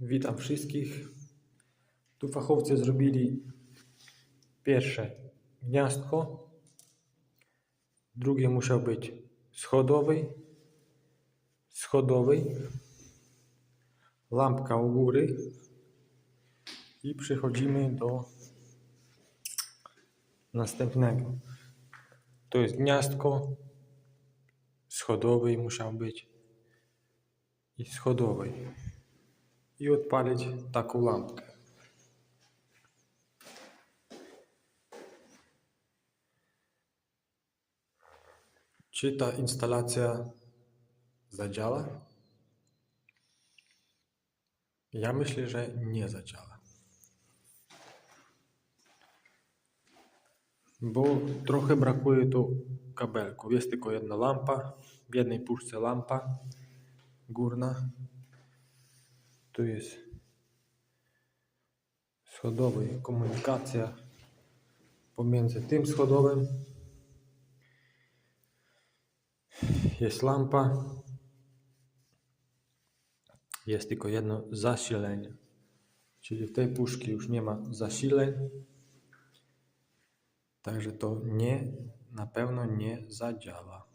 Witam wszystkich. Tu fachowcy zrobili pierwsze gniazdko, drugie musiał być schodowy, schodowy, lampka u góry. I przechodzimy do następnego. To jest gniazdko, schodowy musiał być i schodowy i odpalić taką lampkę. Czy ta instalacja zadziała? Ja myślę, że nie zadziała. Bo trochę brakuje tu kabelków. Jest tylko jedna lampa, w jednej puszce lampa górna. Tu jest schodowy, komunikacja pomiędzy tym schodowym. Jest lampa. Jest tylko jedno zasilenie. Czyli w tej puszki już nie ma zasileń. Także to nie, na pewno nie zadziała.